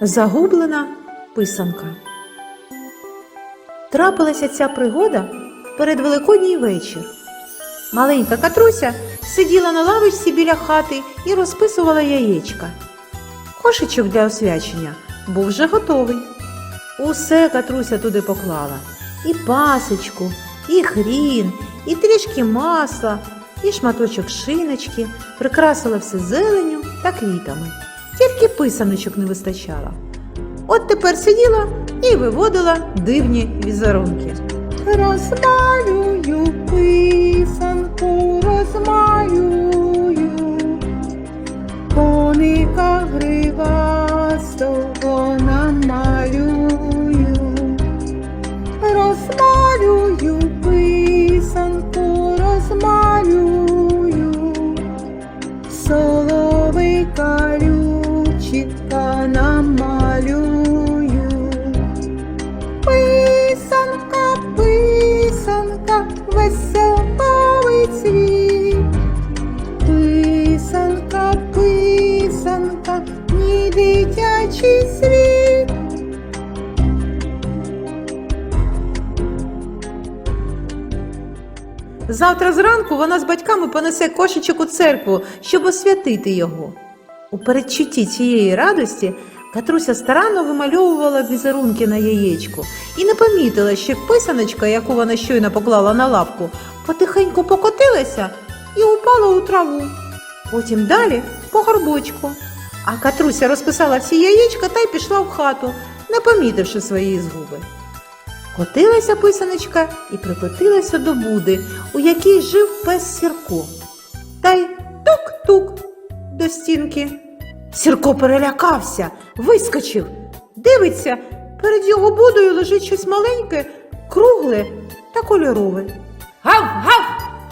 Загублена писанка. Трапилася ця пригода в передвеликодній вечір. Маленька Катруся сиділа на лавочці біля хати і розписувала яєчка. Кошечок для освячення був вже готовий. Усе Катруся туди поклала: і пасочку, і хрін, і трішки масла, і шматочок шиночки, прикрасила все зеленю та квітами. Тільки писаночок не вистачало. От тепер сиділа і виводила дивні візерунки. Розмалюю писанку, розмалюю, коника гривастого намалюю, розмалюю писанку, розмалюю, соловейка Завтра зранку вона з батьками понесе кошечок у церкву, щоб освятити його. У передчутті цієї радості Катруся старанно вимальовувала візерунки на яєчку і не помітила, що писаночка, яку вона щойно поклала на лапку, потихеньку покотилася і упала у траву. Потім далі по горбочку. А Катруся розписала всі яєчка та й пішла в хату, не помітивши своєї згуби. Котилася писаночка і прикотилася до буди, у якій жив пес Сірко. Та й тук-тук до стінки. Сірко перелякався, вискочив. Дивиться, перед його будою лежить щось маленьке, кругле та кольорове. Гав, гав!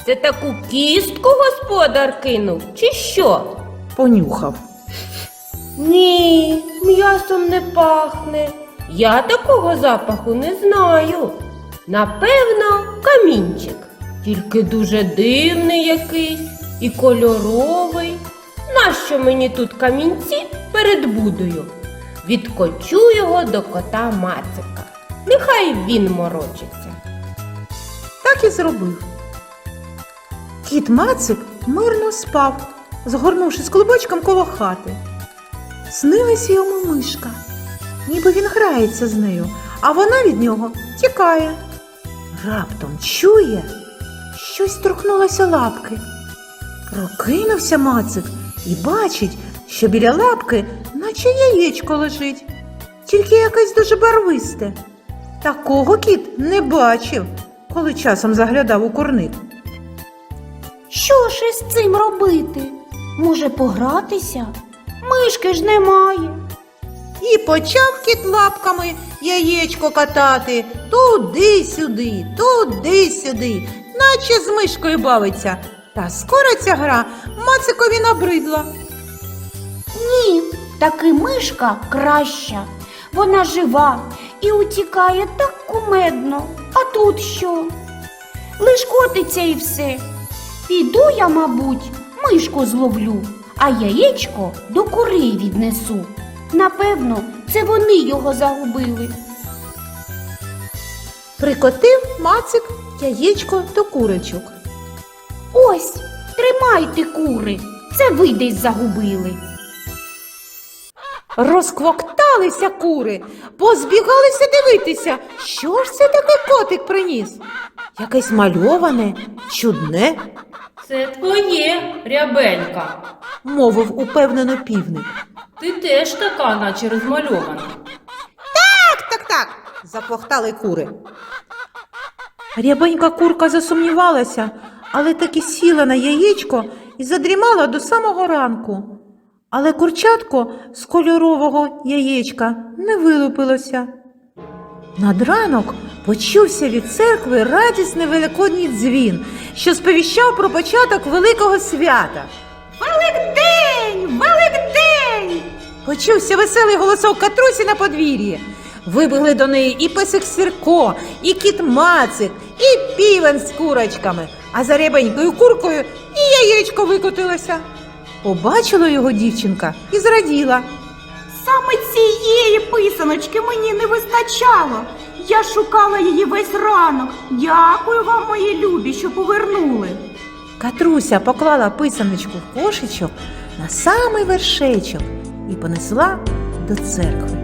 Це таку кістку господар кинув, чи що? Понюхав. Ні, м'ясом не пахне. Я такого запаху не знаю. Напевно, камінчик. Тільки дуже дивний якийсь і кольоровий. Нащо мені тут камінці перед будою? Відкочу його до кота Мацика. Нехай він морочиться. Так і зробив. Кіт Мацик мирно спав, згорнувшись клубочком коло хати. Снилася йому мишка, ніби він грається з нею, а вона від нього тікає. Раптом чує, щось торкнулося лапки. Прокинувся Мацик і бачить, що біля лапки наче яєчко лежить, тільки якесь дуже барвисте. Такого кіт не бачив, коли часом заглядав у курник. Що ж із цим робити? Може погратися? Мишки ж немає. І почав кіт лапками яєчко катати туди-сюди, туди-сюди, наче з мишкою бавиться. Та скоро ця гра Мацикові набридла. Ні, таки мишка краща. Вона жива і утікає так кумедно. А тут що? Лиш котиться і все. Піду я, мабуть, мишку зловлю, а яєчко до кури віднесу. Напевно, це вони його загубили. Прикотив Мацик яєчко до курочок. Ось, тримайте кури, це ви десь загубили. Розквокталися кури, позбігалися дивитися, що ж це таке котик приніс? Якесь мальоване, чудне, Це твоє, рябенька. мовив упевнено півник. Ти теж така, наче розмальована. Так, так, так, заклохтали кури. Рябенька курка засумнівалася, але таки сіла на яєчко і задрімала до самого ранку. Але курчатко з кольорового яєчка не вилупилося. Над ранок почувся від церкви радісний великодній дзвін, що сповіщав про початок великого свята. Почувся веселий голосок Катрусі на подвір'ї. Вибігли до неї і песик Сірко, і кіт Мацик, і півень з курочками, а за рябенькою куркою і яєчко викотилося. Побачила його дівчинка і зраділа. Саме цієї писаночки мені не вистачало. Я шукала її весь ранок. Дякую вам, мої любі, що повернули. Катруся поклала писаночку в кошечок на самий вершечок і понесла до церкви.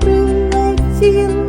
Прилетіла